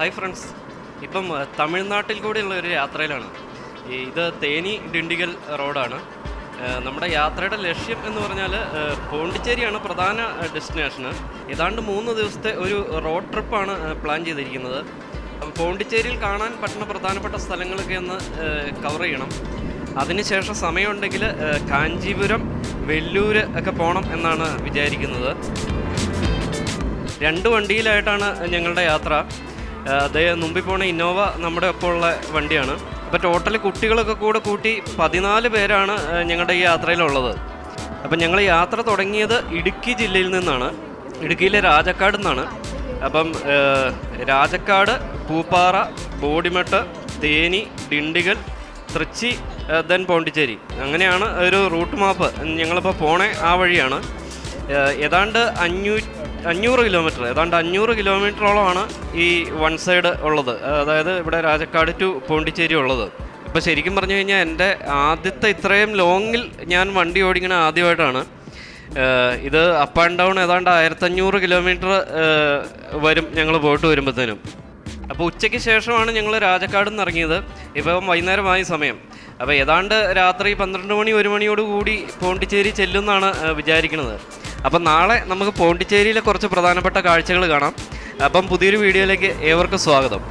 Hi friends ഇപ്പം തമിഴ്നാട്ടിൽ കൂടെയുള്ള ഒരു യാത്രയിലാണ്. ഇത് തേനി ഡിണ്ടിഗൽ റോഡാണ്. നമ്മുടെ യാത്രയുടെ ലക്ഷ്യം എന്ന് പറഞ്ഞാൽ പോണ്ടിച്ചേരിയാണ് പ്രധാന ഡെസ്റ്റിനേഷന്. ഏതാണ്ട് മൂന്ന് ദിവസത്തെ ഒരു റോഡ് ട്രിപ്പാണ് പ്ലാൻ ചെയ്തിരിക്കുന്നത്. പോണ്ടിച്ചേരിയിൽ കാണാൻ പറ്റുന്ന പ്രധാനപ്പെട്ട സ്ഥലങ്ങളൊക്കെ ഒന്ന് കവർ ചെയ്യണം. അതിനുശേഷം സമയമുണ്ടെങ്കിൽ കാഞ്ചീപുരം വെല്ലൂര് ഒക്കെ പോകണം എന്നാണ് വിചാരിക്കുന്നത്. രണ്ട് വണ്ടിയിലായിട്ടാണ് ഞങ്ങളുടെ യാത്ര. അതേ മുമ്പിൽ പോണ ഇന്നോവ നമ്മുടെ ഒപ്പമുള്ള വണ്ടിയാണ്. അപ്പോൾ ടോട്ടൽ കുട്ടികളൊക്കെ കൂടെ കൂട്ടി പതിനാല് പേരാണ് ഞങ്ങളുടെ ഈ യാത്രയിലുള്ളത്. അപ്പം ഞങ്ങൾ യാത്ര തുടങ്ങിയത് ഇടുക്കി ജില്ലയിൽ നിന്നാണ്. ഇടുക്കിയിലെ രാജക്കാട് നിന്നാണ്. അപ്പം രാജക്കാട് പൂപ്പാറ ബോഡിമെട്ട് തേനി ഡിണ്ടിഗൽ തൃച്ചി ദെൻ പോണ്ടിച്ചേരി. അങ്ങനെയാണ് ഒരു റൂട്ട് മാപ്പ്. ഞങ്ങളിപ്പോൾ പോണേ ആ വഴിയാണ്. ഏതാണ്ട് അഞ്ഞൂ അഞ്ഞൂറ് കിലോമീറ്റർ ഏതാണ്ട് അഞ്ഞൂറ് കിലോമീറ്ററോളമാണ് ഈ വൺ സൈഡ് ഉള്ളത്. അതായത് ഇവിടെ രാജക്കാട് ടു പോണ്ടിച്ചേരി ഉള്ളത്. ഇപ്പോൾ ശരിക്കും പറഞ്ഞു കഴിഞ്ഞാൽ എന്റെ ആദ്യത്തെ ഇത്രയും ലോങ്ങിൽ ഞാൻ വണ്ടി ഓടിക്കണ ആദ്യമായിട്ടാണ്. ഇത് അപ്പ് ആൻഡ് ഡൗൺ ഏതാണ്ട് ആയിരത്തഞ്ഞൂറ് കിലോമീറ്റർ വരും ഞങ്ങൾ പോയിട്ട് വരുമ്പോഴത്തേനും അപ്പോൾ ഉച്ചയ്ക്ക് ശേഷമാണ് ഞങ്ങൾ രാജക്കാട് നിന്ന് ഇറങ്ങിയത്. ഇപ്പം വൈകുന്നേരമായി സമയം. അപ്പോൾ ഏതാണ്ട് രാത്രി പന്ത്രണ്ട് മണി ഒരു മണിയോട് കൂടി പോണ്ടിച്ചേരി ചെല്ലുമെന്നാണ് വിചാരിക്കുന്നത് അപ്പം നാളെ നമുക്ക് പോണ്ടിച്ചേരിയിലെ കുറച്ച് പ്രധാനപ്പെട്ട കാഴ്ചകൾ കാണാം. അപ്പം പുതിയൊരു വീഡിയോയിലേക്ക് ഏവർക്കും സ്വാഗതം.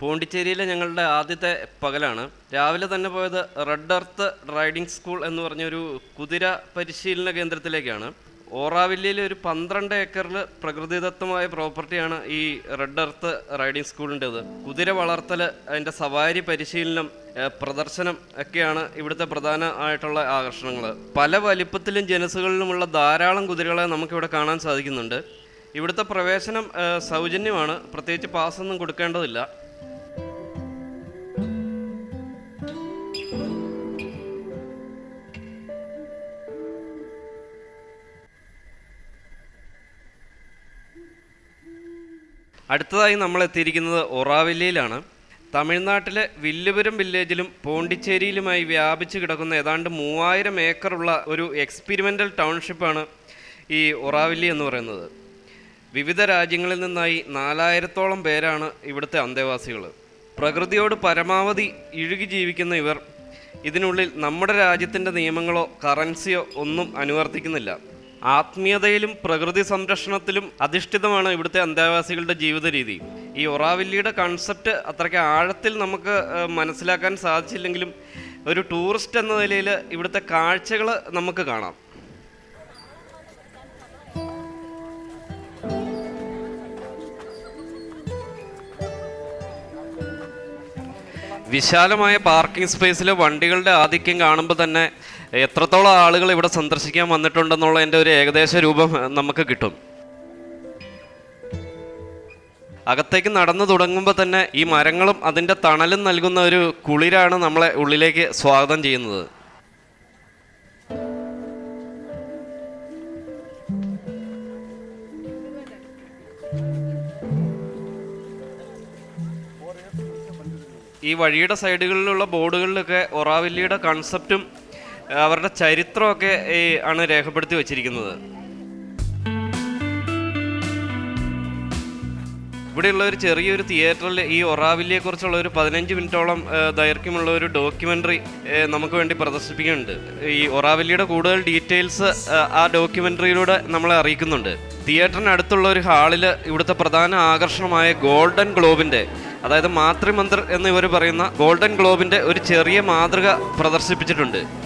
പോണ്ടിച്ചേരിയിലെ ഞങ്ങളുടെ ആദ്യത്തെ പകലാണ്. രാവിലെ തന്നെ പോയത് റെഡ് എർത്ത് റൈഡിംഗ് സ്കൂൾ എന്ന് പറഞ്ഞൊരു കുതിര പരിശീലന കേന്ദ്രത്തിലേക്കാണ്. ഓറാവില്ലയിലെ ഒരു പന്ത്രണ്ട് ഏക്കറിൽ പ്രകൃതിദത്തമായ പ്രോപ്പർട്ടിയാണ് ഈ റെഡ് എർത്ത് റൈഡിംഗ് സ്കൂളിന്റെത്. കുതിര വളർത്തൽ അതിന്റെ സവാരി പരിശീലനം പ്രദർശനം ഒക്കെയാണ് ഇവിടുത്തെ പ്രധാന ആയിട്ടുള്ള ആകർഷണങ്ങൾ പല വലിപ്പത്തിലും ജനസുകളിലുമുള്ള ധാരാളം കുതിരകളെ നമുക്കിവിടെ കാണാൻ സാധിക്കുന്നുണ്ട്. ഇവിടുത്തെ പ്രവേശനം സൗജന്യമാണ്. പ്രത്യേകിച്ച് പാസ്സൊന്നും കൊടുക്കേണ്ടതില്ല. അടുത്തതായി നമ്മൾ എത്തിയിരിക്കുന്നത് ഒറാവില്ലയിലാണ്. തമിഴ്നാട്ടിലെ വില്ലുപുരം വില്ലേജിലും പോണ്ടിച്ചേരിയിലുമായി വ്യാപിച്ചു കിടക്കുന്ന ഏതാണ്ട് മൂവായിരം ഏക്കറുള്ള ഒരു എക്സ്പെരിമെന്റൽ ടൗൺഷിപ്പാണ് ഈ ഒറാവില്ലി എന്ന് പറയുന്നത്. വിവിധ രാജ്യങ്ങളിൽ നിന്നായി നാലായിരത്തോളം പേരാണ് ഇവിടുത്തെ അന്തേവാസികൾ പ്രകൃതിയോട് പരമാവധി ഇഴുകി ജീവിക്കുന്ന ഇവർ. ഇതിനുള്ളിൽ നമ്മുടെ രാജ്യത്തിന്റെ നിയമങ്ങളോ കറൻസിയോ ഒന്നും അനുവർത്തിക്കുന്നില്ല. ആത്മീയതയിലും പ്രകൃതി സംരക്ഷണത്തിലും അധിഷ്ഠിതമാണ് ഇവിടുത്തെ അന്തേവാസികളുടെ ജീവിത രീതി. ഈ ഒറാവില്ലിയുടെ കൺസെപ്റ്റ് അത്രയ്ക്ക് ആഴത്തിൽ നമുക്ക് മനസ്സിലാക്കാൻ സാധിച്ചില്ലെങ്കിലും ഒരു ടൂറിസ്റ്റ് എന്ന നിലയിൽ ഇവിടുത്തെ കാഴ്ചകൾ നമുക്ക് കാണാം. വിശാലമായ പാർക്കിംഗ് സ്പേസിലെ വണ്ടികളുടെ ആധിക്യം കാണുമ്പോൾ തന്നെ എത്രത്തോളം ആളുകൾ ഇവിടെ സന്ദർശിക്കാൻ വന്നിട്ടുണ്ടെന്നുള്ളതിന്റെ ഒരു ഏകദേശ രൂപം നമുക്ക് കിട്ടും. അകത്തേക്ക് നടന്നു തുടങ്ങുമ്പോൾ തന്നെ ഈ മരങ്ങളും അതിന്റെ തണലും നൽകുന്ന ഒരു കുളിരാണ് നമ്മളെ ഉള്ളിലേക്ക് സ്വാഗതം ചെയ്യുന്നത്. ഈ വഴിയുടെ സൈഡുകളിലുള്ള ബോർഡുകളിലൊക്കെ ഒറാവില്ലിയുടെ കൺസെപ്റ്റും അവരുടെ ചരിത്രമൊക്കെ ഈ ആണ് രേഖപ്പെടുത്തി വച്ചിരിക്കുന്നത്. ഇവിടെയുള്ള ഒരു ചെറിയൊരു തിയേറ്ററിൽ ഈ ഒറാവില്ലിയെ കുറിച്ചുള്ള ഒരു പതിനഞ്ച് മിനിറ്റോളം ദൈർഘ്യമുള്ള ഒരു ഡോക്യുമെന്ററി നമുക്ക് വേണ്ടി പ്രദർശിപ്പിക്കുന്നുണ്ട്. ഈ ഒറാവില്ലിയുടെ കൂടുതൽ ഡീറ്റെയിൽസ് ആ ഡോക്യുമെന്ററിയിലൂടെ നമ്മളെ അറിയിക്കുന്നുണ്ട്. തിയേറ്ററിന് അടുത്തുള്ള ഒരു ഹാളിൽ ഇവിടുത്തെ പ്രധാന ആകർഷണമായ ഗോൾഡൻ ഗ്ലോബിന്റെ അതായത് മാതൃമന്ദിർ എന്ന് ഇവർ പറയുന്ന ഗോൾഡൻ ഗ്ലോബിന്റെ ഒരു ചെറിയ മാതൃക പ്രദർശിപ്പിച്ചിട്ടുണ്ട്.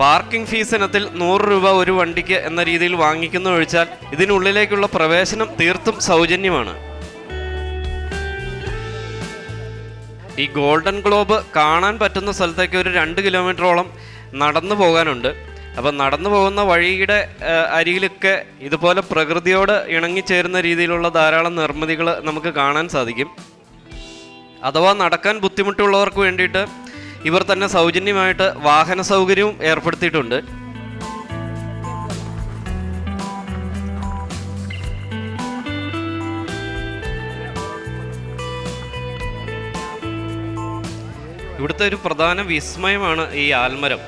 പാർക്കിംഗ് ഫീസ് ഇനത്തിൽ നൂറ് രൂപ ഒരു വണ്ടിക്ക് എന്ന രീതിയിൽ വാങ്ങിക്കുന്ന ഒഴിച്ചാൽ ഇതിനുള്ളിലേക്കുള്ള പ്രവേശനം തീർത്തും സൗജന്യമാണ്. ഈ ഗോൾഡൻ ഗ്ലോബ് കാണാൻ പറ്റുന്ന സ്ഥലത്തേക്ക് ഒരു രണ്ട് കിലോമീറ്ററോളം നടന്നു പോകാനുണ്ട്. അപ്പം നടന്നു പോകുന്ന വഴിയുടെ അരികിലൊക്കെ ഇതുപോലെ പ്രകൃതിയോട് ഇണങ്ങിച്ചേരുന്ന രീതിയിലുള്ള ധാരാളം നിർമ്മിതികൾ നമുക്ക് കാണാൻ സാധിക്കും. അഥവാ നടക്കാൻ ബുദ്ധിമുട്ടുള്ളവർക്ക് വേണ്ടിയിട്ട് ഇവർ തന്നെ സൗജന്യമായിട്ട് വാഹന സൗകര്യവും ഏർപ്പെടുത്തിയിട്ടുണ്ട്. ഇവിടുത്തെ ഒരു പ്രധാന വിസ്മയമാണ് ഈ ആൽമരം.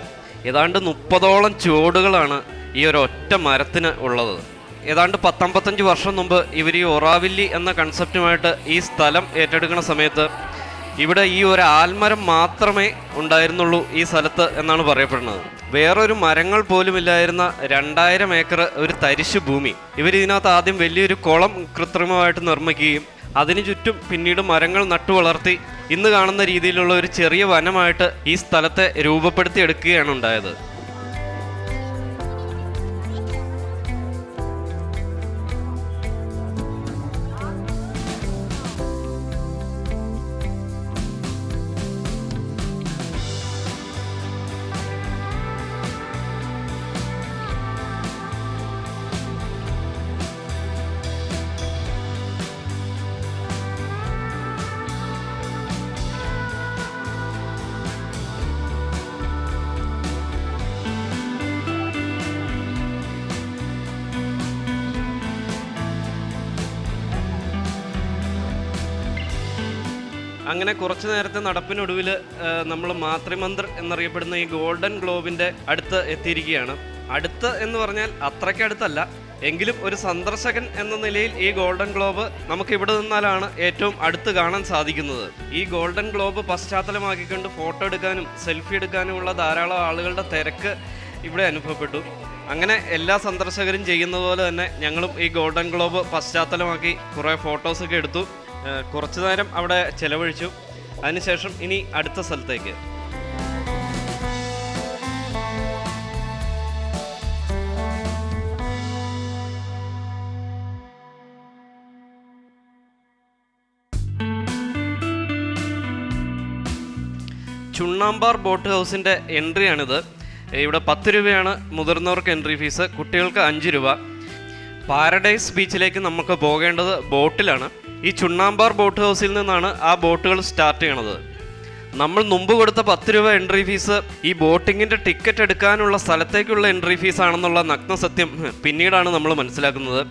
ഏതാണ്ട് മുപ്പതോളം ചുവടുകളാണ് ഈ ഒരു ഒറ്റ മരത്തിന് ഉള്ളത്. ഏതാണ്ട് പത്തമ്പത്തഞ്ച് വർഷം മുമ്പ് ഇവർ ഈ ഒറാവില്ലി എന്ന കൺസെപ്റ്റുമായിട്ട് ഈ സ്ഥലം ഏറ്റെടുക്കുന്ന സമയത്ത് ഇവിടെ ഈ ഒരു ആൽമരം മാത്രമേ ഉണ്ടായിരുന്നുള്ളൂ ഈ സ്ഥലത്ത് എന്നാണ് പറയപ്പെടുന്നത്. വേറൊരു മരങ്ങൾ പോലും ഇല്ലായിരുന്ന രണ്ടായിരം ഏക്കർ ഒരു തരിശു ഭൂമി. ഇവർ ഇതിനകത്ത് ആദ്യം വലിയൊരു കുളം കൃത്രിമമായിട്ട് നിർമ്മിക്കുകയും അതിനു ചുറ്റും പിന്നീട് മരങ്ങൾ നട്ടു വളർത്തി ഇന്ന് കാണുന്ന രീതിയിലുള്ള ഒരു ചെറിയ വനമായിട്ട് ഈ സ്ഥലത്തെ രൂപപ്പെടുത്തി എടുക്കുകയാണ് ഉണ്ടായത്. അങ്ങനെ കുറച്ചു നേരത്തെ നടപ്പിനൊടുവിൽ നമ്മൾ മാതൃമന്ത്ര എന്നറിയപ്പെടുന്ന ഈ ഗോൾഡൻ ഗ്ലോബിന്റെ അടുത്ത് എത്തിയിരിക്കുകയാണ്. അടുത്ത് എന്ന് പറഞ്ഞാൽ അത്രയ്ക്ക് അടുത്തല്ല. എങ്കിലും ഒരു സന്ദർശകൻ എന്ന നിലയിൽ ഈ ഗോൾഡൻ ഗ്ലോബ് നമുക്ക് ഇവിടെ നിന്നാലാണ് ഏറ്റവും അടുത്ത് കാണാൻ സാധിക്കുന്നത്. ഈ ഗോൾഡൻ ഗ്ലോബ് പശ്ചാത്തലമാക്കിക്കൊണ്ട് ഫോട്ടോ എടുക്കാനും സെൽഫി എടുക്കാനുമുള്ള ധാരാളം ആളുകളുടെ തിരക്ക് ഇവിടെ അനുഭവപ്പെട്ടു. അങ്ങനെ എല്ലാ സന്ദർശകരും ചെയ്യുന്നത് പോലെ തന്നെ ഞങ്ങളും ഈ ഗോൾഡൻ ഗ്ലോബ് പശ്ചാത്തലമാക്കി കുറേ ഫോട്ടോസൊക്കെ എടുത്തു. കുറച്ചു നേരം അവിടെ ചെലവഴിച്ചു. അതിനുശേഷം ഇനി അടുത്ത സ്ഥലത്തേക്ക്. ചുണ്ണാമ്പാർ ബോട്ട് ഹൗസിന്റെ എൻട്രിയാണിത്. ഇവിടെ പത്ത് രൂപയാണ് മുതിർന്നവർക്ക് എൻട്രി ഫീസ് കുട്ടികൾക്ക് അഞ്ച് രൂപ. പാരഡൈസ് ബീച്ചിലേക്ക് നമുക്ക് പോകേണ്ടത് ബോട്ടിലാണ്. ഈ ചുണ്ണാമ്പാർ ബോട്ട് ഹൗസിൽ നിന്നാണ് ആ ബോട്ടുകൾ സ്റ്റാർട്ട് ചെയ്യണത്. നമ്മൾ മുമ്പ് കൊടുത്ത പത്ത് രൂപ എൻട്രി ഫീസ് ഈ ബോട്ടിങ്ങിന്റെ ടിക്കറ്റ് എടുക്കാനുള്ള സ്ഥലത്തേക്കുള്ള എൻട്രി ഫീസ് ആണെന്നുള്ള നഗ്ന സത്യം പിന്നീടാണ് നമ്മൾ മനസ്സിലാക്കുന്നത്.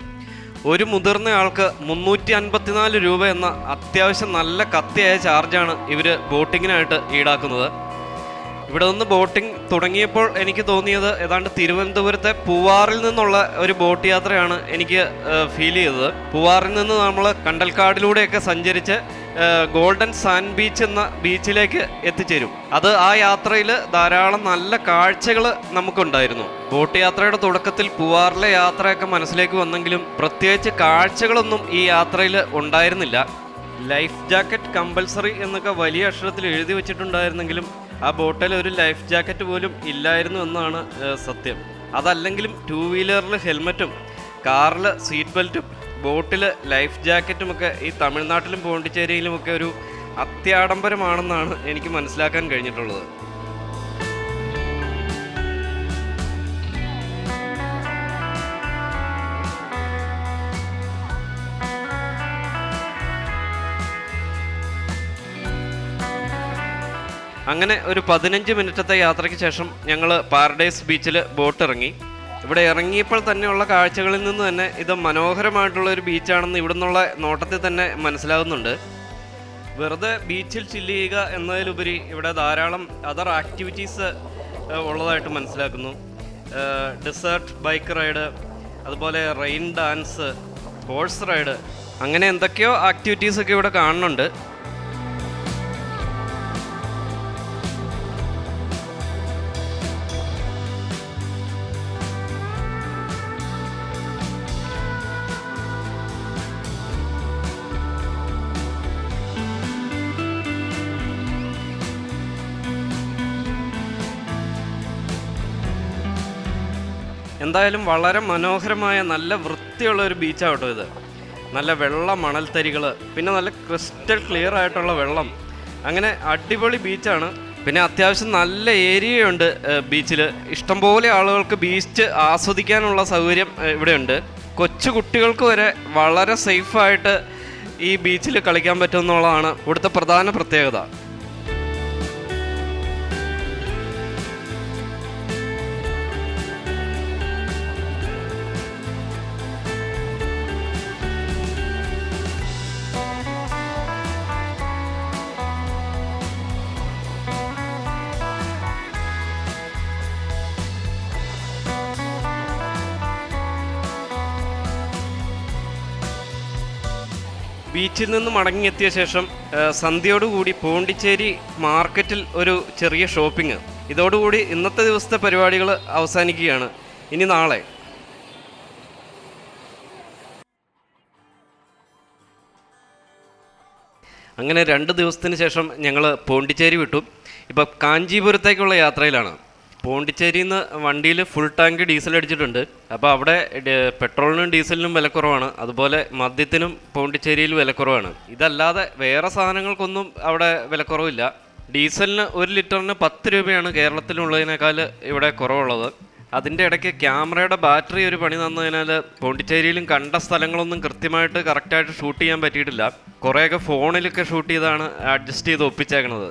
ഒരു മുതിർന്ന ആൾക്ക് മുന്നൂറ്റി അൻപത്തിനാല് രൂപ എന്ന അത്യാവശ്യം നല്ല കത്തിയായ ചാർജാണ് ഇവർ ബോട്ടിങ്ങിനായിട്ട് ഈടാക്കുന്നത്. ഇവിടെ നിന്ന് ബോട്ടിംഗ് തുടങ്ങിയപ്പോൾ എനിക്ക് തോന്നിയത് ഏതാണ്ട് തിരുവനന്തപുരത്തെ പൂവാറിൽ നിന്നുള്ള ഒരു ബോട്ട് യാത്രയാണ് എനിക്ക് ഫീൽ ചെയ്തത്. പൂവാറിൽ നിന്ന് നമ്മൾ കണ്ടൽക്കാടിലൂടെയൊക്കെ സഞ്ചരിച്ച് ഗോൾഡൻ സാൻഡ് ബീച്ച് എന്ന ബീച്ചിലേക്ക് എത്തിച്ചേരും. അത് ആ യാത്രയിൽ ധാരാളം നല്ല കാഴ്ചകൾ നമുക്കുണ്ടായിരുന്നു. ബോട്ട് യാത്രയുടെ തുടക്കത്തിൽ പൂവാറിലെ യാത്രയൊക്കെ മനസ്സിലേക്ക് വന്നെങ്കിലും പ്രത്യേകിച്ച് കാഴ്ചകളൊന്നും ഈ യാത്രയിൽ ഉണ്ടായിരുന്നില്ല. ലൈഫ് ജാക്കറ്റ് കമ്പൽസറി എന്നൊക്കെ വലിയ അക്ഷരത്തിൽ എഴുതി വെച്ചിട്ടുണ്ടായിരുന്നെങ്കിലും ആ ബോട്ടിൽ ഒരു ലൈഫ് ജാക്കറ്റ് പോലും ഇല്ലായിരുന്നു എന്നാണ് സത്യം. അതല്ലെങ്കിലും ടൂ വീലറിൽ ഹെൽമറ്റും കാറിൽ സീറ്റ് ബെൽറ്റും ബോട്ടിൽ ലൈഫ് ജാക്കറ്റും ഒക്കെ ഈ തമിഴ്നാട്ടിലും പോണ്ടിച്ചേരിയിലും ഒക്കെ ഒരു അത്യാഡംബരമാണെന്നാണ് എനിക്ക് മനസ്സിലാക്കാൻ കഴിഞ്ഞിട്ടുള്ളത്. അങ്ങനെ ഒരു പതിനഞ്ച് മിനിറ്റത്തെ യാത്രയ്ക്ക് ശേഷം ഞങ്ങൾ പാരഡൈസ് ബീച്ചിൽ ബോട്ട് ഇറങ്ങി. ഇവിടെ ഇറങ്ങിയപ്പോൾ തന്നെയുള്ള കാഴ്ചകളിൽ നിന്ന് തന്നെ ഇത് മനോഹരമായിട്ടുള്ള ഒരു ബീച്ചാണെന്ന് ഇവിടെ നിന്നുള്ള നോട്ടത്തിൽ തന്നെ മനസ്സിലാകുന്നുണ്ട് വെറുതെ ബീച്ചിൽ ചില്ല് ചെയ്യുക എന്നതിലുപരി ഇവിടെ ധാരാളം അതർ ആക്ടിവിറ്റീസ് ഉള്ളതായിട്ട് മനസ്സിലാക്കുന്നു. ഡെസേർട്ട് ബൈക്ക് റൈഡ് അതുപോലെ റെയിൻ ഡാൻസ് ഹോഴ്സ് റൈഡ് അങ്ങനെ എന്തൊക്കെയോ ആക്ടിവിറ്റീസൊക്കെ ഇവിടെ കാണുന്നുണ്ട്. എന്തായാലും വളരെ മനോഹരമായ നല്ല വൃത്തിയുള്ള ഒരു ബീച്ചാണ് കേട്ടോ ഇത്. നല്ല വെള്ള മണൽത്തരികൾ പിന്നെ നല്ല ക്രിസ്റ്റൽ ക്ലിയർ ആയിട്ടുള്ള വെള്ളം. അങ്ങനെ അടിപൊളി ബീച്ചാണ്. പിന്നെ അത്യാവശ്യം നല്ല ഏരിയയുണ്ട് ബീച്ചിൽ ഇഷ്ടംപോലെ ആളുകൾക്ക് ബീച്ച് ആസ്വദിക്കാനുള്ള സൗകര്യം ഇവിടെയുണ്ട്. കൊച്ചു കുട്ടികൾക്ക് വരെ വളരെ സേഫായിട്ട് ഈ ബീച്ചിൽ കളിക്കാൻ പറ്റുമെന്നുള്ളതാണ് ഇവിടുത്തെ പ്രധാന പ്രത്യേകത. ബീച്ചിൽ നിന്ന് മടങ്ങിയെത്തിയ ശേഷം സന്ധ്യയോടുകൂടി പോണ്ടിച്ചേരി മാർക്കറ്റിൽ ഒരു ചെറിയ ഷോപ്പിംഗ്. ഇതോടുകൂടി ഇന്നത്തെ ദിവസത്തെ പരിപാടികൾ അവസാനിക്കുകയാണ്. ഇനി നാളെ. അങ്ങനെ രണ്ട് ദിവസത്തിന് ശേഷം ഞങ്ങൾ പോണ്ടിച്ചേരി വിട്ടു. ഇപ്പം കാഞ്ചീപുരത്തേക്കുള്ള യാത്രയിലാണ്. പോണ്ടിച്ചേരിയിൽ നിന്ന് വണ്ടിയിൽ ഫുൾ ടാങ്ക് ഡീസൽ അടിച്ചിട്ടുണ്ട്. അപ്പോൾ അവിടെ പെട്രോളിനും ഡീസലിനും വിലക്കുറവാണ് അതുപോലെ മദ്യത്തിനും പോണ്ടിച്ചേരിയിൽ വിലക്കുറവാണ് ഇതല്ലാതെ വേറെ സാധനങ്ങൾക്കൊന്നും അവിടെ വിലക്കുറവില്ല ഡീസലിന് ഒരു ലിറ്ററിന് പത്ത് രൂപയാണ് കേരളത്തിലുള്ളതിനേക്കാൾ ഇവിടെ കുറവുള്ളത്. അതിന്റെ ഇടയ്ക്ക് ക്യാമറയുടെ ബാറ്ററി ഒരു പണി തന്നതിനാൽ പോണ്ടിച്ചേരിയിലും കണ്ട സ്ഥലങ്ങളൊന്നും കൃത്യമായിട്ട് കറക്റ്റായിട്ട് ഷൂട്ട് ചെയ്യാൻ പറ്റിയിട്ടില്ല. കുറേയൊക്കെ ഫോണിലൊക്കെ ഷൂട്ട് ചെയ്താണ് അഡ്ജസ്റ്റ് ചെയ്ത് ഒപ്പിച്ചേക്കണത്.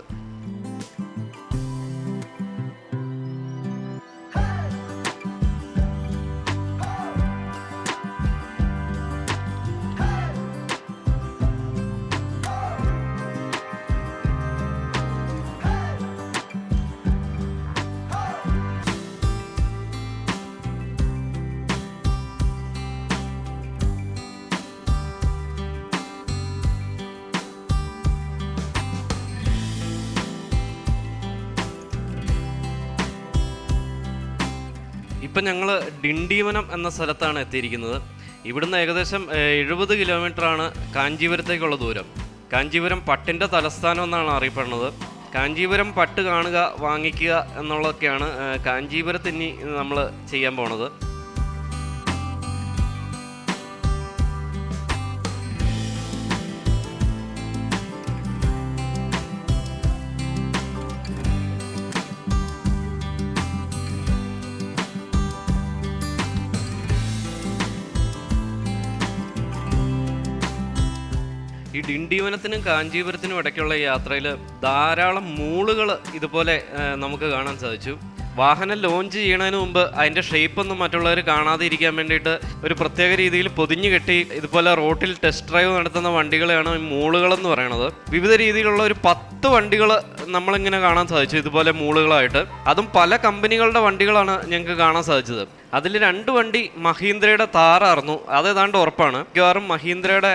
ഇപ്പം ഞങ്ങൾ ഡിണ്ടീവനം എന്ന സ്ഥലത്താണ് എത്തിയിരിക്കുന്നത്. ഇവിടുന്ന് ഏകദേശം എഴുപത് ആണ് കാഞ്ചീപുരത്തേക്കുള്ള ദൂരം. കാഞ്ചീപുരം പട്ടിന്റെ തലസ്ഥാനം എന്നാണ് അറിയപ്പെടുന്നത്. കാഞ്ചീപുരം പട്ട് കാണുക വാങ്ങിക്കുക എന്നുള്ളതൊക്കെയാണ് കാഞ്ചീപുരത്തിനി നമ്മൾ ചെയ്യാൻ പോണത്. ഈ ഡിണ്ടീവനത്തിനും കാഞ്ചീപുരത്തിനും ഇടയ്ക്കുള്ള യാത്രയിൽ ധാരാളം മൂളുകൾ ഇതുപോലെ നമുക്ക് കാണാൻ സാധിച്ചു. വാഹനം ലോഞ്ച് ചെയ്യണതിന് മുമ്പ് അതിന്റെ ഷേപ്പൊന്നും മറ്റുള്ളവർ കാണാതെ ഇരിക്കാൻ വേണ്ടിയിട്ട് ഒരു പ്രത്യേക രീതിയിൽ പൊതിഞ്ഞു കെട്ടി ഇതുപോലെ റോട്ടിൽ ടെസ്റ്റ് ഡ്രൈവ് നടത്തുന്ന വണ്ടികളെയാണ് ഈ മൂളുകളെന്ന് പറയുന്നത് വിവിധ രീതിയിലുള്ള ഒരു പത്ത് വണ്ടികൾ നമ്മളിങ്ങനെ കാണാൻ സാധിച്ചു ഇതുപോലെ മൂളുകളായിട്ട്. അതും പല കമ്പനികളുടെ വണ്ടികളാണ് ഞങ്ങൾക്ക് കാണാൻ സാധിച്ചത്. അതിൽ രണ്ട് വണ്ടി മഹീന്ദ്രയുടെ താറായിരുന്നു അത് ഏതാണ്ട് ഉറപ്പാണ്. മിക്കവാറും മഹീന്ദ്രയുടെ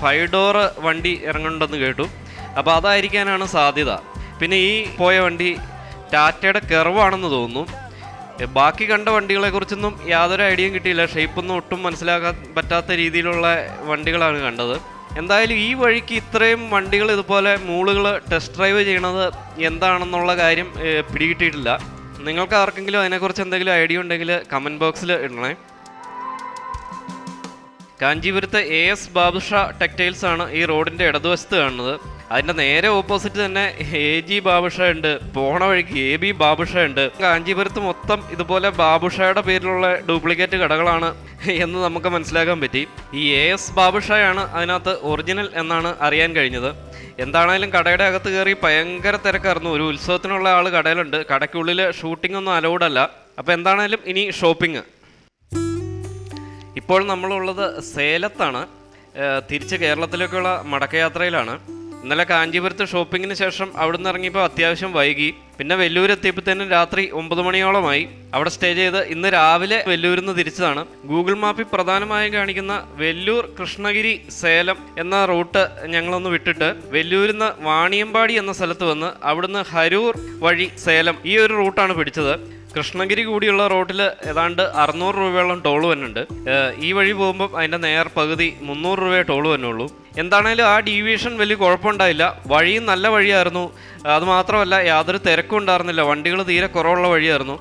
ഫൈവ് ഡോർ വണ്ടി ഇറങ്ങുന്നുണ്ടെന്ന് കേട്ടു. അപ്പോൾ അതായിരിക്കാനാണ് സാധ്യത. പിന്നെ ഈ പോയ വണ്ടി ടാറ്റയുടെ കെർവാണെന്ന് തോന്നുന്നു. ബാക്കി കണ്ട വണ്ടികളെക്കുറിച്ചൊന്നും യാതൊരു ഐഡിയയും കിട്ടിയില്ല. ഷേപ്പൊന്നും ഒട്ടും മനസ്സിലാക്കാൻ പറ്റാത്ത രീതിയിലുള്ള വണ്ടികളാണ് കണ്ടത്. എന്തായാലും ഈ വഴിക്ക് ഇത്രയും വണ്ടികൾ ഇതുപോലെ മൂളുകൾ ടെസ്റ്റ് ഡ്രൈവ് ചെയ്യണത് എന്താണെന്നുള്ള കാര്യം പിടികിട്ടിയിട്ടില്ല. നിങ്ങൾക്ക് ആർക്കെങ്കിലും അതിനെക്കുറിച്ച് എന്തെങ്കിലും ഐഡിയ ഉണ്ടെങ്കിൽ കമന്റ് ബോക്സിൽ ഇടണേ. കാഞ്ചീപുരത്തെ എ എസ് ബാബുഷ ടെക്സ്റ്റൈൽസ് ആണ് ഈ റോഡിന്റെ ഇടതുവശത്ത് കാണുന്നത്. അതിന്റെ നേരെ ഓപ്പോസിറ്റ് തന്നെ എ ജി ബാബുഷ ഉണ്ട് പോണ വഴിക്ക് എ ബി ബാബുഷ ഉണ്ട്. കാഞ്ചീപുരത്ത് മൊത്തം ഇതുപോലെ ബാബുഷയുടെ പേരിലുള്ള ഡ്യൂപ്ലിക്കേറ്റ് കടകളാണ് എന്ന് നമുക്ക് മനസ്സിലാക്കാൻ പറ്റി. ഈ എ എസ് ബാബുഷയാണ് അതിനകത്ത് ഒറിജിനൽ എന്നാണ് അറിയാൻ കഴിഞ്ഞത്. എന്താണേലും കടയുടെ അകത്ത് കയറി ഭയങ്കര തിരക്കായിരുന്നു. ഒരു ഉത്സവത്തിനുള്ള ആൾ കടയിലുണ്ട്. കടയ്ക്കുള്ളിൽ ഷൂട്ടിംഗ് ഒന്നും അലൗഡല്ല അപ്പോൾ എന്താണേലും ഇനി ഷോപ്പിംഗ് ഇപ്പോൾ നമ്മളുള്ളത് സേലത്താണ്. തിരിച്ച് കേരളത്തിലേക്കുള്ള മടക്കയാത്രയിലാണ്. ഇന്നലെ കാഞ്ചീപുരത്ത് ഷോപ്പിങ്ങിന് ശേഷം അവിടുന്ന് ഇറങ്ങിയപ്പോൾ അത്യാവശ്യം വൈകി. പിന്നെ വെല്ലൂർ എത്തിയപ്പോഴത്തേനും രാത്രി ഒമ്പത് മണിയോളമായി. അവിടെ സ്റ്റേ ചെയ്ത് ഇന്ന് രാവിലെ വെല്ലൂരിൽ നിന്ന് തിരിച്ചതാണ്. ഗൂഗിൾ മാപ്പിൽ പ്രധാനമായും കാണിക്കുന്ന വെല്ലൂർ കൃഷ്ണഗിരി സേലം എന്ന റൂട്ട് ഞങ്ങളൊന്ന് വിട്ടിട്ട് വെല്ലൂരിൽ നിന്ന് വാണിയമ്പാടി എന്ന സ്ഥലത്ത് വന്ന് അവിടുന്ന് ഹരൂർ വഴി സേലം ഈ ഒരു റൂട്ടാണ് പിടിച്ചത്. കൃഷ്ണഗിരി കൂടിയുള്ള റോഡിൽ ഏതാണ്ട് അറുന്നൂറ് രൂപയോളം ടോൾ വരുന്നുണ്ട്. ഏഹ് ഈ വഴി പോകുമ്പോൾ അതിന്റെ നേർ പകുതി മുന്നൂറ് രൂപയെ ടോൾ വന്നുള്ളൂ എന്താണേലും ആ ഡീവിയേഷൻ വലിയ കുഴപ്പമുണ്ടായില്ല. വഴിയും നല്ല വഴിയായിരുന്നു. അതുമാത്രമല്ല യാതൊരു തിരക്കും ഉണ്ടായിരുന്നില്ല. വണ്ടികൾ തീരെ കുറവുള്ള വഴിയായിരുന്നു.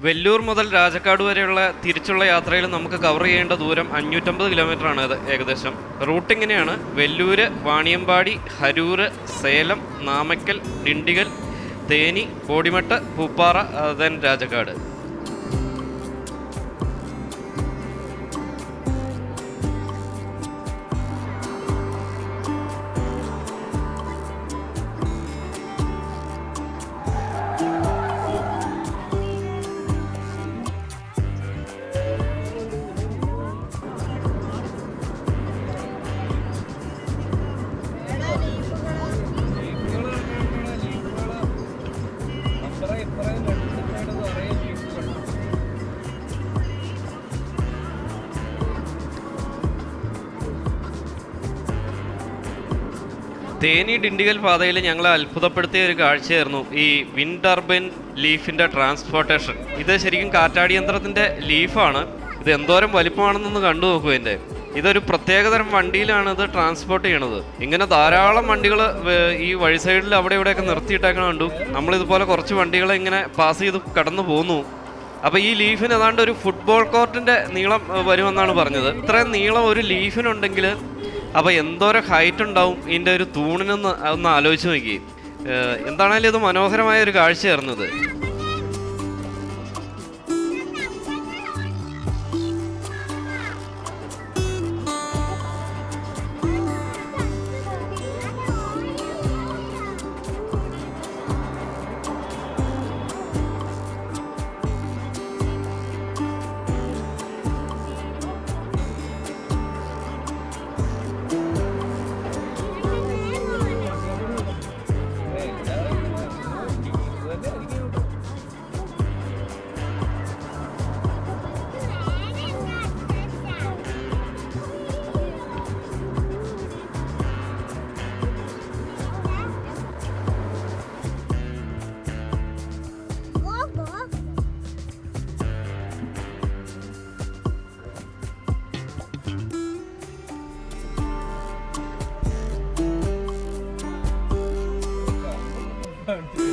വെല്ലൂർ മുതൽ രാജക്കാട് വരെയുള്ള തിരിച്ചുള്ള യാത്രയിൽ നമുക്ക് കവർ ചെയ്യേണ്ട ദൂരം അഞ്ഞൂറ്റമ്പത് ആണ് ഇത് ഏകദേശം. റൂട്ട് ഇങ്ങനെയാണ്. വെല്ലൂർ വാണിയമ്പാടി ഹരൂർ സേലം നാമക്കൽ ഡിണ്ടിഗൽ തേനി കോടിമട്ട് പൂപ്പാറ ദെൻ രാജക്കാട്. തേനി ഡിണ്ടിഗൽ പാതയിൽ ഞങ്ങളെ അത്ഭുതപ്പെടുത്തിയ ഒരു കാഴ്ചയായിരുന്നു ഈ വിൻഡ് ടർബൈൻ ലീഫിന്റെ ട്രാൻസ്പോർട്ടേഷൻ. ഇത് ശരിക്കും കാറ്റാടി യന്ത്രത്തിന്റെ ലീഫാണ്. ഇത് എന്തോരം വലിപ്പമാണെന്നൊന്ന് കണ്ടു നോക്കൂ എന്റെ ഇതൊരു പ്രത്യേകതരം വണ്ടിയിലാണ് ഇത് ട്രാൻസ്പോർട്ട് ചെയ്യണത്. ഇങ്ങനെ ധാരാളം വണ്ടികൾ ഈ വഴി സൈഡിൽ അവിടെ ഇവിടെയൊക്കെ നിർത്തിയിട്ടേക്കണ കണ്ടു. നമ്മളിതുപോലെ കുറച്ച് വണ്ടികളെ ഇങ്ങനെ പാസ് ചെയ്ത് കടന്നു പോന്നു. അപ്പോൾ ഈ ലീഫിന് ഏതാണ്ട് ഒരു ഫുട്ബോൾ കോർട്ടിന്റെ നീളം വരുമെന്നാണ് പറഞ്ഞത്. ഇത്രയും നീളം ഒരു ലീഫിനുണ്ടെങ്കിൽ അപ്പോൾ എന്തോരം ഹൈറ്റ് ഉണ്ടാവും ഇതിന്റെ ഒരു തൂണിനൊന്ന് ഒന്ന് ആലോചിച്ച് നോക്കി. എന്താണേലും ഇത് മനോഹരമായ ഒരു കാഴ്ചയായിരുന്നു ഇത്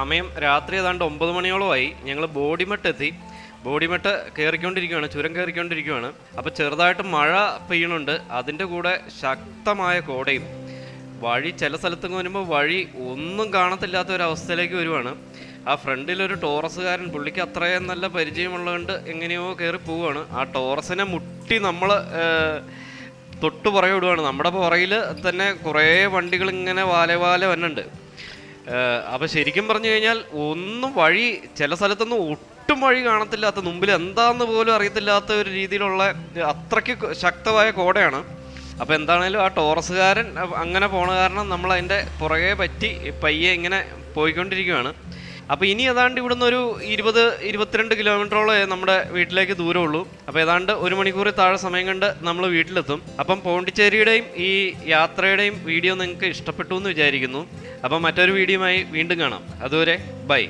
സമയം രാത്രി ഏതാണ്ട് ഒമ്പത് മണിയോളമായി ഞങ്ങൾ ബോഡിമെട്ട് എത്തി ബോഡിമെട്ട് കയറിക്കൊണ്ടിരിക്കുകയാണ് ചുരം കയറിക്കൊണ്ടിരിക്കുകയാണ് അപ്പോൾ ചെറുതായിട്ട് മഴ പെയ്യണുണ്ട്. അതിന്റെ കൂടെ ശക്തമായ കോടയും. വഴി ചില സ്ഥലത്തൊക്കെ വരുമ്പോൾ വഴി ഒന്നും കാണത്തില്ലാത്ത ഒരു അവസ്ഥയിലേക്ക് വരുവാണ്. ആ ഫ്രണ്ടിലൊരു ടോറസുകാരൻ പുള്ളിക്ക് അത്രയും നല്ല പരിചയമുള്ളതുകൊണ്ട് എങ്ങനെയോ കയറി പോവുകയാണ് ആ ടോറസിനെ മുട്ടി നമ്മൾ തൊട്ട് പുറകെ വിടുവാണ്. നമ്മുടെ പുറകിൽ തന്നെ കുറേ വണ്ടികൾ ഇങ്ങനെ വാലെ വാലെ വന്നുണ്ട് അപ്പോൾ ശരിക്കും പറഞ്ഞു കഴിഞ്ഞാൽ ഒന്നും വഴി ചില സ്ഥലത്തൊന്നും ഒട്ടും വഴി കാണത്തില്ലാത്ത മുമ്പിൽ എന്താന്ന് പോലും അറിയത്തില്ലാത്ത ഒരു രീതിയിലുള്ള അത്രയ്ക്ക് ശക്തമായ കോടയാണ്. അപ്പോൾ എന്താണേലും ആ ടോറസുകാരൻ അങ്ങനെ പോണ കാരണം നമ്മൾ അതിന്റെ പുറകെ പറ്റി പയ്യെ ഇങ്ങനെ പോയിക്കൊണ്ടിരിക്കുകയാണ് അപ്പോൾ ഇനി ഏതാണ്ട് ഇവിടുന്ന് ഒരു ഇരുപത് ഇരുപത്തിരണ്ട് കിലോമീറ്ററോളം നമ്മുടെ വീട്ടിലേക്ക് ദൂരമുള്ളൂ അപ്പോൾ ഏതാണ്ട് ഒരു മണിക്കൂറിൽ താഴെ സമയം കണ്ട് നമ്മൾ വീട്ടിലെത്തും. അപ്പം പോണ്ടിച്ചേരിയുടെയും ഈ യാത്രയുടെയും വീഡിയോ നിങ്ങൾക്ക് ഇഷ്ടപ്പെട്ടു എന്ന് വിചാരിക്കുന്നു. അപ്പം മറ്റൊരു വീഡിയോയുമായി വീണ്ടും കാണാം. അതുവരെ ബൈ.